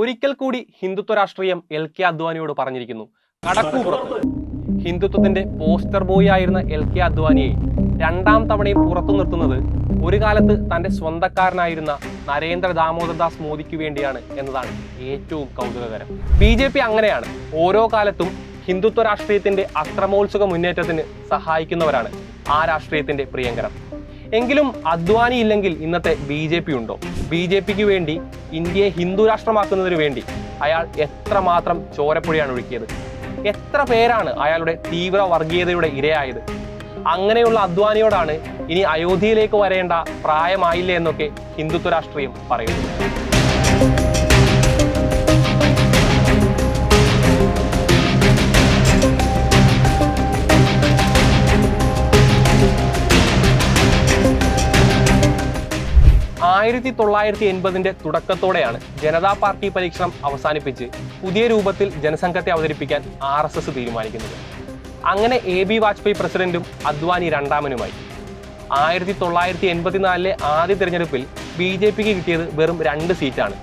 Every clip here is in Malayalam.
ഒരിക്കൽ കൂടി ഹിന്ദുത്വ രാഷ്ട്രീയം എൽ കെ അദ്വാനിയോട് പറഞ്ഞിരിക്കുന്നു. കടക്കൂപുറത്ത് ഹിന്ദുത്വത്തിന്റെ പോസ്റ്റർ ബോയ് ആയിരുന്ന എൽ കെ അദ്വാനിയെ രണ്ടാം തവണയും പുറത്തു നിർത്തുന്നത് ഒരു കാലത്ത് തന്റെ സ്വന്തക്കാരനായിരുന്ന നരേന്ദ്ര ദാമോദർദാസ് മോദിക്ക് വേണ്ടിയാണ് എന്നതാണ് ഏറ്റവും കൗതുകകരം. ബി ജെ പി അങ്ങനെയാണ് ഓരോ കാലത്തും ഹിന്ദുത്വ രാഷ്ട്രീയത്തിന്റെ അക്രമോത്സുക മുന്നേറ്റത്തിന് സഹായിക്കുന്നവരാണ് ആ രാഷ്ട്രീയത്തിന്റെ പ്രിയങ്കരം. എങ്കിലും അദ്വാനി ഇല്ലെങ്കിൽ ഇന്നത്തെ ബി ജെ പി ഉണ്ടോ? ബി ജെ പിക്ക് വേണ്ടി ഇന്ത്യയെ ഹിന്ദു രാഷ്ട്രമാക്കുന്നതിന് വേണ്ടി അയാൾ എത്രമാത്രം ചോരപ്പുഴയാണ് ഒഴുക്കിയത്? എത്ര പേരാണ് അയാളുടെ തീവ്ര വർഗീയതയുടെ ഇരയായത്? അങ്ങനെയുള്ള അദ്വാനിയോടാണ് ഇനി അയോധ്യയിലേക്ക് വരേണ്ട പ്രായമായില്ലേ എന്നൊക്കെ ഹിന്ദുത്വ രാഷ്ട്രീയം പറയുന്നു ആയിരത്തി തൊള്ളായിരത്തി എൺപതിന്റെ തുടക്കത്തോടെയാണ് ജനതാ പാർട്ടി പരീക്ഷണം അവസാനിപ്പിച്ച് പുതിയ രൂപത്തിൽ ജനസംഘത്തെ അവതരിപ്പിക്കാൻ ആർ എസ് എസ് തീരുമാനിക്കുന്നത്. അങ്ങനെ എ ബി വാജ്പേയി പ്രസിഡന്റും അദ്വാനി രണ്ടാമനുമായി. ആയിരത്തി തൊള്ളായിരത്തി എൺപത്തിനാലിലെ ആദ്യ തിരഞ്ഞെടുപ്പിൽ ബി ജെ പിക്ക് കിട്ടിയത് വെറും രണ്ട് സീറ്റാണ്.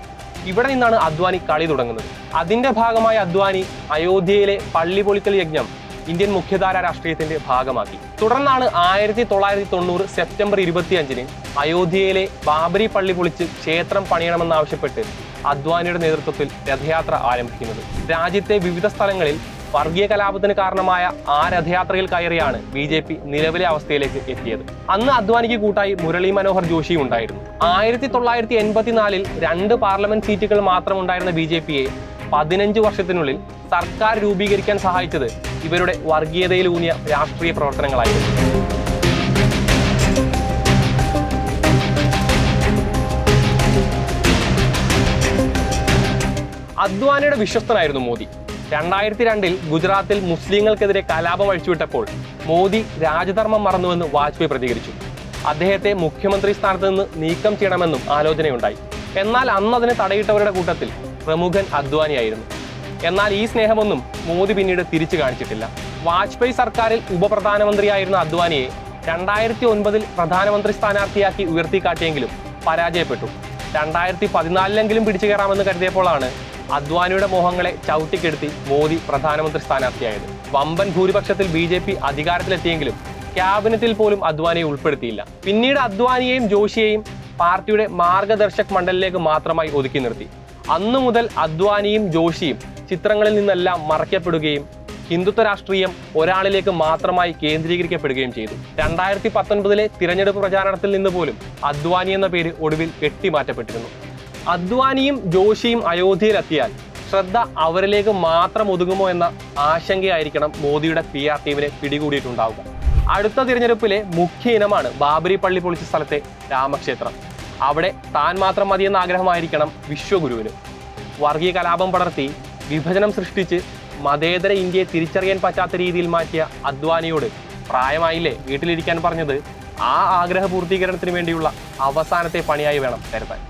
ഇവിടെ നിന്നാണ് അദ്വാനി കളി തുടങ്ങുന്നത്. അതിന്റെ ഭാഗമായ അദ്വാനി അയോധ്യയിലെ പള്ളി പൊളിക്കൽ യജ്ഞം ഇന്ത്യൻ മുഖ്യധാര രാഷ്ട്രീയത്തിന്റെ ഭാഗമാക്കി. തുടർന്നാണ് ആയിരത്തി തൊള്ളായിരത്തി തൊണ്ണൂറ് സെപ്റ്റംബർ ഇരുപത്തിയഞ്ചിന് അയോധ്യയിലെ ബാബരി പള്ളി പൊളിച്ച് ക്ഷേത്രം പണിയണമെന്നാവശ്യപ്പെട്ട് അദ്വാനിയുടെ നേതൃത്വത്തിൽ രഥയാത്ര ആരംഭിക്കുന്നത്. രാജ്യത്തെ വിവിധ സ്ഥലങ്ങളിൽ വർഗീയ കലാപത്തിന് കാരണമായ ആ രഥയാത്രയിൽ കയറിയാണ് ബി ജെ പി നിലവിലെ അവസ്ഥയിലേക്ക് എത്തിയത്. അന്ന് അദ്വാനിക്ക് കൂട്ടായി മുരളി മനോഹർ ജോഷി ഉണ്ടായിരുന്നു. ആയിരത്തി തൊള്ളായിരത്തി എൺപത്തിനാലിൽ രണ്ട് പാർലമെന്റ് സീറ്റുകൾ മാത്രം ഉണ്ടായിരുന്ന ബി ജെ പിയെ പതിനഞ്ച് വർഷത്തിനുള്ളിൽ സർക്കാർ രൂപീകരിക്കാൻ സഹായിച്ചത് ഇവരുടെ വർഗീയതയിലൂന്നിയ രാഷ്ട്രീയ പ്രവർത്തനങ്ങളായിരുന്നു. അദ്വാനിയുടെ വിശ്വസ്തനായിരുന്നു മോദി. രണ്ടായിരത്തി രണ്ടിൽ ഗുജറാത്തിൽ മുസ്ലിങ്ങൾക്കെതിരെ കലാപം അഴിച്ചുവിട്ടപ്പോൾ മോദി രാജധർമ്മം മറന്നുവെന്ന് വാജ്പേയി പ്രതികരിച്ചു. അദ്ദേഹത്തെ മുഖ്യമന്ത്രി സ്ഥാനത്ത് നിന്ന് നീക്കം ചെയ്യണമെന്നും ആലോചനയുണ്ടായി. എന്നാൽ അന്ന് അതിനെ തടയിട്ടവരുടെ കൂട്ടത്തിൽ പ്രമുഖൻ അദ്വാനിയായിരുന്നു. എന്നാൽ ഈ സ്നേഹമൊന്നും മോദി പിന്നീട് തിരിച്ചു കാണിച്ചിട്ടില്ല. വാജ്പേയി സർക്കാരിൽ ഉപപ്രധാനമന്ത്രിയായിരുന്ന അദ്വാനിയെ രണ്ടായിരത്തി ഒൻപതിൽ പ്രധാനമന്ത്രി സ്ഥാനാർത്ഥിയാക്കി ഉയർത്തിക്കാട്ടിയെങ്കിലും പരാജയപ്പെട്ടു. രണ്ടായിരത്തി പതിനാലിലെങ്കിലും പിടിച്ചു കയറാമെന്ന് കരുതിയപ്പോഴാണ് അദ്വാനിയുടെ മോഹങ്ങളെ ചവിട്ടിക്കെടുത്തി മോദി പ്രധാനമന്ത്രി സ്ഥാനാർത്ഥിയായത്. വമ്പൻ ഭൂരിപക്ഷത്തിൽ ബി ജെ പി അധികാരത്തിലെത്തിയെങ്കിലും ക്യാബിനറ്റിൽ പോലും അദ്വാനിയെ ഉൾപ്പെടുത്തിയില്ല. പിന്നീട് അദ്വാനിയെയും ജോഷിയെയും പാർട്ടിയുടെ മാർഗദർശക് മണ്ഡലിലേക്ക് മാത്രമായി ഒതുക്കി നിർത്തി. അന്നു മുതൽ അദ്വാനിയും ജോഷിയും ചിത്രങ്ങളിൽ നിന്നെല്ലാം മറയ്ക്കപ്പെടുകയും ഹിന്ദുത്വ രാഷ്ട്രീയം ഒരാളിലേക്ക് മാത്രമായി കേന്ദ്രീകരിക്കപ്പെടുകയും ചെയ്തു. രണ്ടായിരത്തി പത്തൊൻപതിലെ തിരഞ്ഞെടുപ്പ് പ്രചാരണത്തിൽ നിന്ന് പോലും അദ്വാനി എന്ന പേര് ഒടുവിൽ കെട്ടിമാറ്റപ്പെട്ടിരുന്നു അദ്വാനിയും ജോഷിയും അയോധ്യയിലെത്തിയാൽ ശ്രദ്ധ അവരിലേക്ക് മാത്രം ഒതുങ്ങുമോ എന്ന ആശങ്കയായിരിക്കണം മോദിയുടെ പി ആർ ടീമിനെ പിടികൂടിയിട്ടുണ്ടാവുക. അടുത്ത തിരഞ്ഞെടുപ്പിലെ മുഖ്യ ഇനമാണ് ബാബരി പള്ളി പൊളിച്ച സ്ഥലത്തെ രാമക്ഷേത്രം. അവിടെ താൻ മാത്രം മതിയെന്ന ആഗ്രഹമായിരിക്കണം വിശ്വഗുരുവിന്. വർഗീയ കലാപം പടർത്തി വിഭജനം സൃഷ്ടിച്ച് മതേതര ഇന്ത്യയെ തിരിച്ചറിയാൻ പറ്റാത്ത രീതിയിൽ മാറ്റിയ അദ്വാനിയോട് പ്രായമായില്ലേ വീട്ടിലിരിക്കാൻ പറഞ്ഞത് ആ ആഗ്രഹ പൂർത്തീകരണത്തിന് വേണ്ടിയുള്ള അവസാനത്തെ പണിയായി വേണം കരുതാൻ.